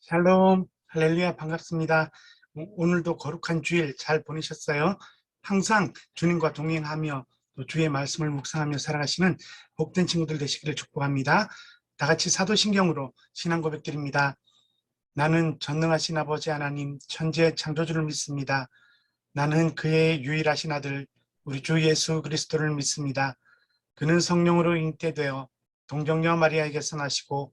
샬롬, 할렐루야, 반갑습니다. 오- 오늘도 거룩한 주일 잘 보내셨어요? 항상 주님과 동행하며 또 주의 말씀을 묵상하며 살아가시는 복된 친구들 되시기를 축복합니다. 다 같이 사도신경으로 신앙 고백드립니다. 나는 전능하신 아버지 하나님 천재 창조주를 믿습니다. 나는 그의 유일하신 아들 우리 주 예수 그리스도를 믿습니다. 그는 성령으로 잉태되어 동정녀 마리아에게서 나시고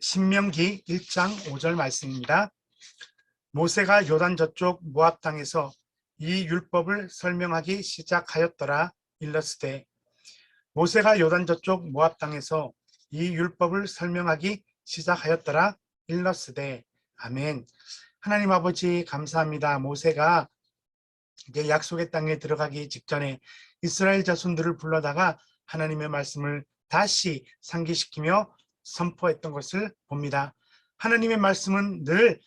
신명기 1장 5절 말씀입니다. 모세가 요단 저쪽 모압 땅에서 이 율법을 설명하기 시작하였더라 일러스되 모세가 요단 저쪽 모압 땅에서 이 율법을 설명하기 시작하였더라 일러스되 아멘. 하나님 아버지 감사합니다. 모세가 이제 약속의 땅에 들어가기 직전에 이스라엘 자손들을 불러다가 하나님의 말씀을 다시 상기시키며 선포했던 것을 봅니다. 하나님의 말씀은 늘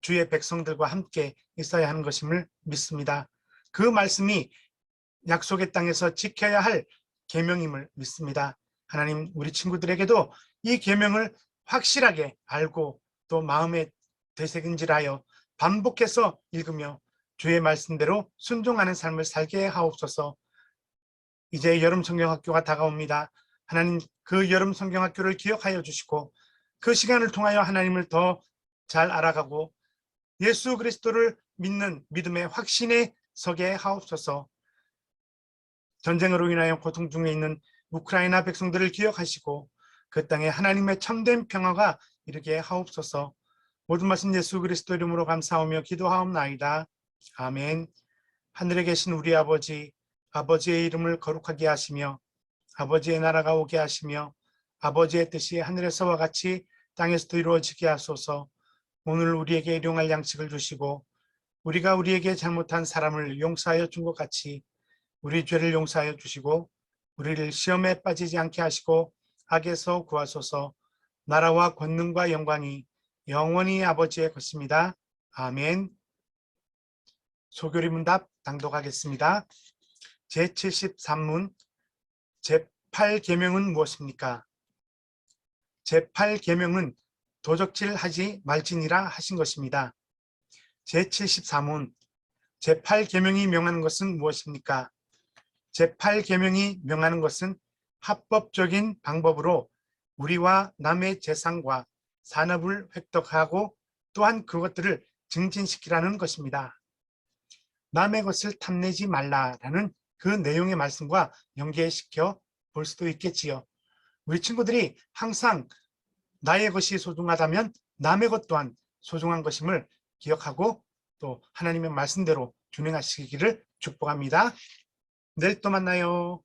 주의 백성들과 함께 있어야 하는 것임을 믿습니다. 그 말씀이 약속의 땅에서 지켜야 할 계명임을 믿습니다. 하나님 우리 친구들에게도 이 계명을 확실하게 알고 또 마음에 되새긴질하여 반복해서 읽으며 주의 말씀대로 순종하는 삶을 살게 하옵소서. 이제 여름 성경학교가 다가옵니다. 하나님 그 여름 성경학교를 기억하여 주시고 그 시간을 통하여 하나님을 더 잘 알아가고 예수 그리스도를 믿는 믿음의 확신에 서게 하옵소서. 전쟁으로 인하여 고통 중에 있는 우크라이나 백성들을 기억하시고 그 땅에 하나님의 참된 평화가 이르게 하옵소서. 모든 말씀 예수 그리스도 이름으로 감사하며 기도하옵나이다. 아멘. 하늘에 계신 우리 아버지, 아버지의 이름을 거룩하게 하시며 아버지의 나라가 오게 하시며 아버지의 뜻이 하늘에서와 같이 땅에서도 이루어지게 하소서. 오늘 우리에게 일용할 양식을 주시고 우리가 우리에게 잘못한 사람을 용서하여 준 것 같이 우리 죄를 용서하여 주시고 우리를 시험에 빠지지 않게 하시고 악에서 구하소서. 나라와 권능과 영광이 영원히 아버지의 것입니다. 아멘. 소교리 문답 당독하겠습니다. 제73문 제8계명은 무엇입니까? 제8계명은 도적질하지 말지니라 하신 것입니다. 제73문 제8계명이 명하는 것은 무엇입니까? 제8계명이 명하는 것은 합법적인 방법으로 우리와 남의 재산과 산업을 획득하고 또한 그것들을 증진시키라는 것입니다. 남의 것을 탐내지 말라라는 그 내용의 말씀과 연계시켜 볼 수도 있겠지요. 우리 친구들이 항상 나의 것이 소중하다면 남의 것 또한 소중한 것임을 기억하고 또 하나님의 말씀대로 준행하시기를 축복합니다. 내일 또 만나요.